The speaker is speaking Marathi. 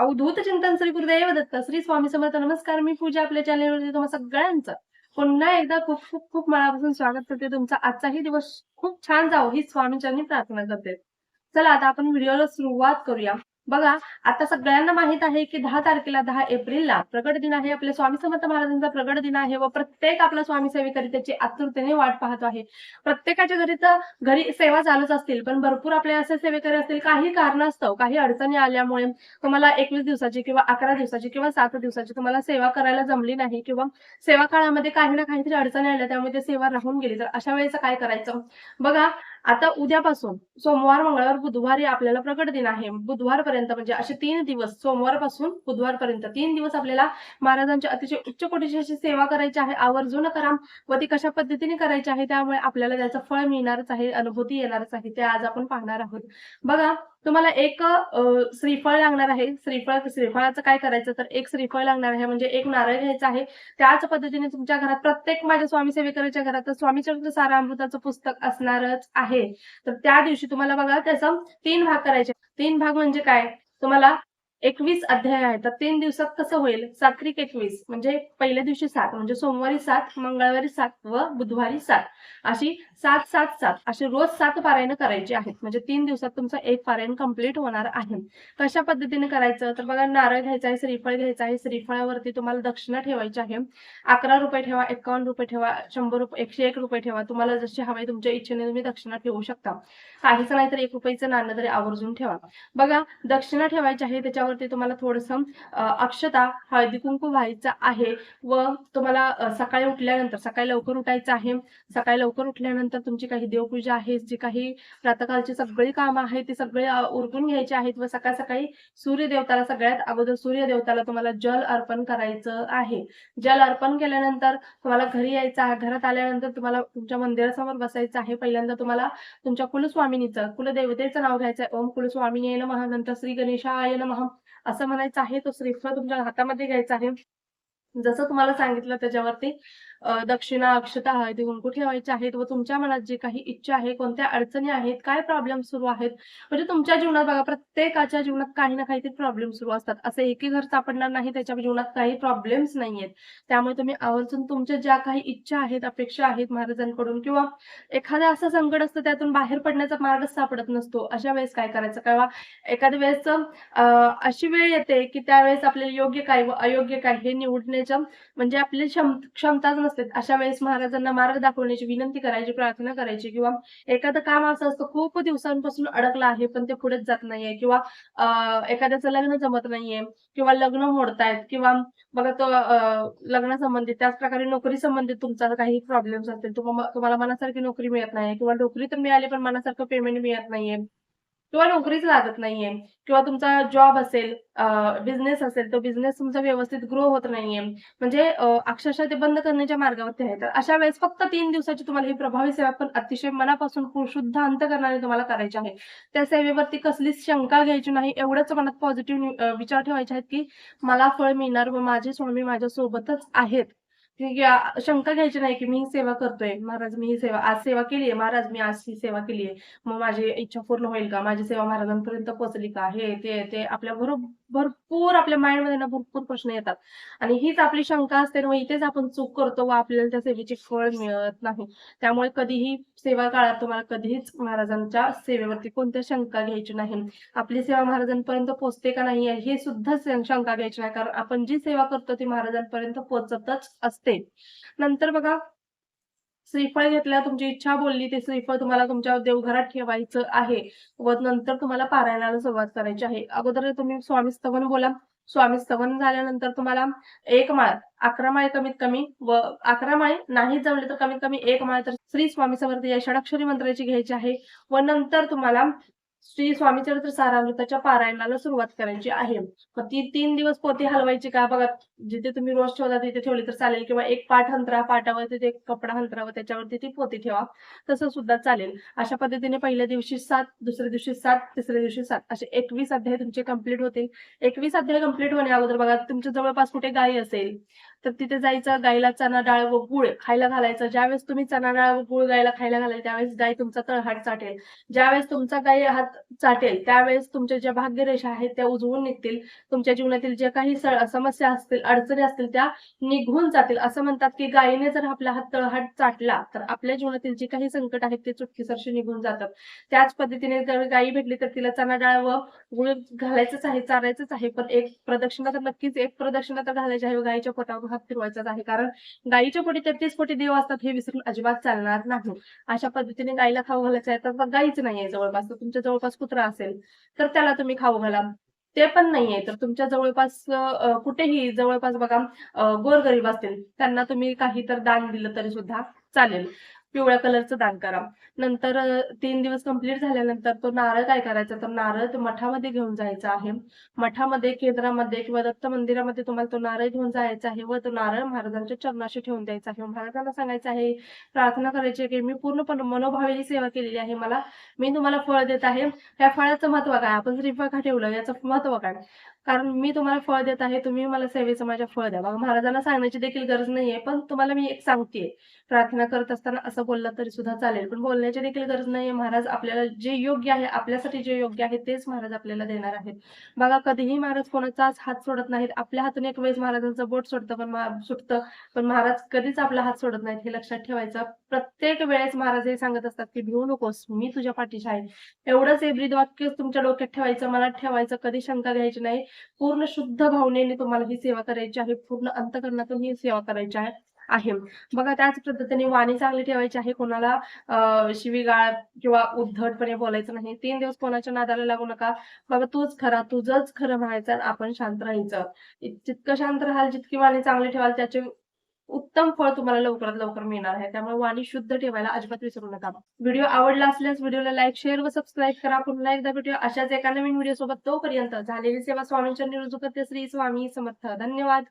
अवधूत चिंतन श्री गुरुदेव दत्त श्री स्वामी समर्थ नमस्कार. मी पूजा आपल्या चॅनलवरती तुम्हाला सगळ्यांचं. पुन्हा एकदा खूप खूप खूप मनापासून स्वागत करते तुमचा. आजचाही दिवस खूप छान जावो ही स्वामीच्यांनी प्रार्थना करते. चला आता आपण व्हिडिओला सुरुवात करूया. बघा आता सगळ्यांना माहीत आहे की दहा तारखेला दहा एप्रिलला प्रगट दिन आहे. आपल्या स्वामी समर्थ महाराजांचा प्रगट दिन आहे व प्रत्येक आपला स्वामी सेवेकरी त्याची आतुरतेने वाट पाहतो आहे. प्रत्येकाच्या घरी तर घरी सेवा चालूच असतील पण भरपूर आपले असे सेवेकरी असतील काही कारणास्तव काही अडचणी आल्यामुळे तुम्हाला एकवीस दिवसाची किंवा अकरा दिवसाची किंवा सात दिवसाची तुम्हाला सेवा करायला जमली नाही किंवा सेवा काळामध्ये काही ना काहीतरी अडचणी आल्या त्यामुळे ते सेवा राहून गेली. तर अशा वेळेचं काय करायचं? बघा आता उद्यापासून सोमवार मंगळवार बुधवारी आपल्याला प्रकट दिन आहे. बुधवारपर्यंत म्हणजे असे तीन दिवस सोमवारपासून बुधवारपर्यंत तीन दिवस आपल्याला महाराजांच्या अतिशय उच्च कोटीची अशी सेवा करायची आहे आवर्जून करा व ती कशा पद्धतीने करायची आहे त्यामुळे आपल्याला त्याचं फळ मिळणारच आहे अनुभूती येणारच आहे ते आज आपण पाहणार आहोत. बघा तुम्हाला एक श्रीफळ लागणार आहे. श्रीफळ श्रीफळाचं काय करायचं? तर एक श्रीफळ लागणार आहे. म्हणजे एक नारळ घ्यायचा आहे. त्याच पद्धतीने तुमच्या घरात प्रत्येक माझ्या स्वामी सेवेकरांच्या घरात स्वामी चरित्र सारामृताचं पुस्तक असणारच आहे. तर त्या दिवशी तुम्हाला बघा त्याचं तीन भाग करायचे. तीन भाग म्हणजे काय? तुम्हाला एकवीस अध्याय आहे. तर तीन दिवसात कसं होईल? सात्विक एकवीस. म्हणजे पहिल्या दिवशी सात. म्हणजे सोमवारी सात मंगळवारी सात व बुधवारी सात. अशी सात सात सात. अशी रोज सात पारायण करायची आहेत. म्हणजे तीन दिवसात तुमचं एक पारायण कंप्लीट होणार आहे. कशा पद्धतीने करायचं? तर बघा नारळ घ्यायचा आहे श्रीफळ घ्यायचं आहे. श्रीफळावरती तुम्हाला दक्षिणा ठेवायची आहे. अकरा रुपये ठेवा एकावन्न रुपये ठेवा शंभर रुपये एकशे एक रुपये ठेवा. तुम्हाला जशी हवी तुमच्या इच्छेने तुम्ही दक्षिणा ठेवू शकता. काहीच नाही तर एक रुपयाचं नाणं तरी आवर्जून ठेवा. बघा दक्षिणा ठेवायची आहे त्याच्यावर त्याच्यावरती तुम्हाला थोडस अक्षता हळदी कुंकू व्हायचं आहे व तुम्हाला सकाळी उठल्यानंतर सकाळी लवकर उठायचं आहे. सकाळी लवकर उठल्यानंतर तुमची काही देवपूजा आहे जी काही प्रातकालची सगळी कामं आहेत ती सगळी उरकून घ्यायची आहेत व सकाळ सकाळी सूर्यदेवताला सगळ्यात अगोदर सूर्यदेवताला तुम्हाला जल अर्पण करायचं आहे. जल अर्पण केल्यानंतर तुम्हाला घरी यायचं आहे. घरात आल्यानंतर तुम्हाला तुमच्या मंदिरासमोर बसायचं आहे. पहिल्यांदा तुम्हाला तुमच्या कुलस्वामिनीचं कुलदेवतेचं नाव घ्यायचं आहे. ओम कुलस्वामिनी नमः नंतर श्री गणेशाय नमः. असं म्हणायचं आहे तो श्रीफळ तुमच्या हातामध्ये घ्यायचा आहे. जसं तुम्हाला सांगितलं त्याच्यावरती दक्षिणा अक्षता हळदी कुंकू ठेवायचे आहेत व तुमच्या मनात जे काही इच्छा आहे कोणत्या अडचणी आहेत काय प्रॉब्लेम सुरू आहेत म्हणजे तुमच्या जीवनात बघा प्रत्येकाच्या जीवनात काही ना काहीतरी प्रॉब्लेम सुरू असतात. असं एकही घर सापडणार नाही त्याच्या जीवनात काही प्रॉब्लेम्स नाहीयेत. त्यामुळे तुम्ही आवर्जून तुमच्या ज्या काही इच्छा आहेत अपेक्षा आहेत महाराजांकडून किंवा एखादं असं संकट असतं त्यातून बाहेर पडण्याचा मार्ग सापडत नसतो. अशा वेळेस काय करायचं? किंवा एखाद्या वेळेस अशी वेळ येते की त्यावेळेस आपल्याला योग्य काय व अयोग्य काय हे निवडणे निवडण्याचं म्हणजे आपली क्षम क्षमताच नसते. अशा वेळेस महाराजांना मार्ग दाखवण्याची विनंती करायची प्रार्थना करायची किंवा एखादं काम असं असतं खूप दिवसांपासून अडकलं आहे पण ते पुढेच जात नाहीये किंवा एखाद्याचं लग्न जमत नाहीये किंवा लग्न मोडतायत किंवा बघा तो लग्नासंबंधित त्याच प्रकारे नोकरी संबंधित तुमचा काही प्रॉब्लेम्स असतील तुम्हाला मनासारखी नोकरी मिळत नाही किंवा नोकरी तर मिळाली पण मनासारखं पेमेंट मिळत नाहीये. किंवा नोकरीच लागत नाहीये किंवा तुमचा जॉब असेल बिझनेस असेल तो बिझनेस तुमचा व्यवस्थित ग्रो होत नाहीये. म्हणजे अक्षरशः ते बंद करण्याच्या मार्गावरती आहे. तर अशा वेळेस फक्त तीन दिवसाची तुम्हाला ही प्रभावी सेवा पण अतिशय मनापासून शुद्ध अंत करणारे तुम्हाला करायची आहे. त्या सेवेवरती कसलीच शंका घ्यायची नाही. एवढंच मनात पॉझिटिव्ह विचार ठेवायचे आहेत की मला फळ मिळणार व माझे स्वामी माझ्या सोबतच आहेत. की शंका घ्यायची नाही की मी सेवा करतोय. महाराज मी ही सेवा आज सेवा केली आहे. महाराज मी आज ही सेवा केली आहे. मग माझी इच्छा पूर्ण होईल का? माझी सेवा महाराजांपर्यंत पोहोचली का? हे ते ते आपल्या बरोबर भरपूर आपल्या माइंडमध्ये ना भरपूर प्रश्न येतात. आणि हीच आपली शंका असते ना इथेच आपण चूक करतो व आपल्याला त्या सेवेची फळ मिळत नाही. त्यामुळे कधीही सेवा काळात तुम्हाला कधीच महाराजांच्या सेवेवरती कोणत्या शंका घ्यायची नाही. आपली सेवा महाराजांपर्यंत पोहोचते का नाही हे सुद्धा शंका घ्यायची नाही. कारण आपण जी सेवा करतो ती महाराजांपर्यंत पोहोचतच असते. नंतर बघा श्रीफळ घेतल्या तुमची इच्छा बोलली ते श्रीफळ तुम्हाला तुमच्या देवघरात ठेवायचं आहे. व नंतर तुम्हाला पारायणाला सुरुवात करायची आहे. अगोदर तुम्ही स्वामी स्तवन बोला. स्वामी स्तवन झाल्यानंतर तुम्हाला एक माळ अकरा माळ कमीत कमी व अकरा माळ नाही जमले तर कमीत कमी एक माळ तर श्री स्वामी समर्थ या षडाक्षरी मंत्राची घ्यायची आहे. व नंतर तुम्हाला श्री स्वामी चरित्र सारामृताच्या पारायणाला सुरुवात करायची आहे. मग ती तीन दिवस पोती हलवायची का? बघा जिथे तुम्ही रोज ठेवता तिथे ठेवली तर चालेल. किंवा एक पाठ हंतरा पाटावरती ते कपडा हंतरावर त्याच्यावरती ती पोती ठेवा. तसं सुद्धा चालेल. अशा पद्धतीने पहिल्या दिवशी सात दुसऱ्या दिवशी सात तिसऱ्या दिवशी सात. असे एकवीस अध्याय तुमचे कंप्लीट होतील. एकवीस अध्याय कंप्लीट होण्या अगोदर बघा तुमच्या जवळपास कुठे गायी असेल? तर तिथे जायचं गाईला चणा डाळ व गुळ खायला घालायचं. ज्यावेळेस तुम्ही चणा डाळ व गुळ गायला खायला घालाल त्यावेळेस गाय तुमचा तळहाट चाटेल. ज्यावेळेस तुमचा गाई हात चाटेल त्यावेळेस तुमच्या ज्या भाग्यरेषा आहेत त्या उजवून निघतील. तुमच्या जीवनातील जे काही समस्या असतील अडचणी असतील त्या निघून जातील. असं म्हणतात की गायीने जर आपला हात तळहाट चाटला तर आपल्या जीवनातील जे काही संकट आहेत ते चुटकीसरशी निघून जातात. त्याच पद्धतीने जर गायी भेटली तर तिला चणा डाळ व गुळ घालायचंच आहे चारायचंच आहे. पण एक प्रदक्षिणा तर नक्कीच एक प्रदक्षिणा तर घालायची आहे. गाईच्या गायीच्या पोटावर भाग फिरवायचाच आहे. कारण गाईच्या पोटी तेहतीस कोटी देव असतात हे विसरून अजिबात चालणार नाही. अशा पद्धतीने गाईला खाऊ घालायचं आहे. तर मग नाहीये जवळपास. तर तुमच्या जवळपास कुत्रा असेल तर त्याला तुम्ही खाऊ घाला. ते पण नाहीये. तर तुमच्या जवळपास कुठेही जवळपास बघा गोरगरीब असतील त्यांना तुम्ही काही तर दान दिलं तरी सुद्धा चालेल. पिवळ्या कलरचं दान करा. नंतर तीन दिवस कंप्लीट झाल्यानंतर तो नारळ काय करायचा? तर नारळ तो मठामध्ये घेऊन जायचा आहे. मठामध्ये केंद्रामध्ये किंवा दत्त मंदिरामध्ये तुम्हाला तो नारळ घेऊन जायचा आहे व तो नारळ महाराजांच्या चरणाशी ठेवून द्यायचा आहे. महाराजांना सांगायचं आहे प्रार्थना करायची की मी पूर्णपणे मनोभावेने सेवा केलेली आहे. मला मी तुम्हाला फळ देत आहे. या फळाचं महत्त्व काय? आपण श्रीफळ का ठेवलं याचं महत्त्व काय? कारण मी तुम्हाला फळ देत आहे तुम्ही मला सेवेचं माझ्या फळ द्या. महाराजांना सांगण्याची देखील गरज नाहीये पण तुम्हाला मी एक सांगतेय. प्रार्थना करत असताना असं बोलला तरी सुद्धा चालेल. पण बोलण्याची देखील गरज नाही महाराज आपल्याला जे योग्य आहे आपल्यासाठी जे योग्य आहे तेच महाराज आपल्याला देणार आहेत. बघा कधीही महाराज कोणाचाच हात सोडत नाहीत. आपल्या हातून एक वेळेस महाराजांचं बोट सोडतं पण सुटतं. पण महाराज कधीच आपला हात सोडत नाहीत हे लक्षात ठेवायचं. प्रत्येक वेळेस महाराज हे सांगत असतात की भिवू नकोस मी तुझ्या पाठीशी आहे. एवढंच एब्रीद वाक्य तुमच्या डोक्यात ठेवायचं मनात ठेवायचं कधी शंका घ्यायची नाही. पूर्ण शुद्ध भावनेने तुम्हाला ही सेवा करायची आहे. पूर्ण अंतकरणातून ही सेवा करायची आहे. आहे. बघा त्याच पद्धतीने वाणी चांगली ठेवायची आहे. कोणाला शिवीगाळ किंवा उद्धटपणे बोलायचं नाही. तीन दिवस कोणाच्या नादाला लागू नका. बाबा तूच खरा तुझंच खरं म्हणायचं आपण शांत राहायचं. जितकं शांत राहाल जितकी वाणी चांगली ठेवाल त्याचे उत्तम फळ तुम्हाला लवकरात लवकर मिळणार आहे. त्यामुळे वाणी शुद्ध ठेवायला अजिबात विसरू नका. व्हिडिओ आवडला असल्यास व्हिडिओला लाईक शेअर व सबस्क्राईब करा. पुन्हा एकदा व्हिडिओ अशाच एका नवीन व्हिडिओ सोबत तोपर्यंत झालेली सेवा स्वामींच्या निरुजू करते. श्री स्वामी समर्थ. धन्यवाद.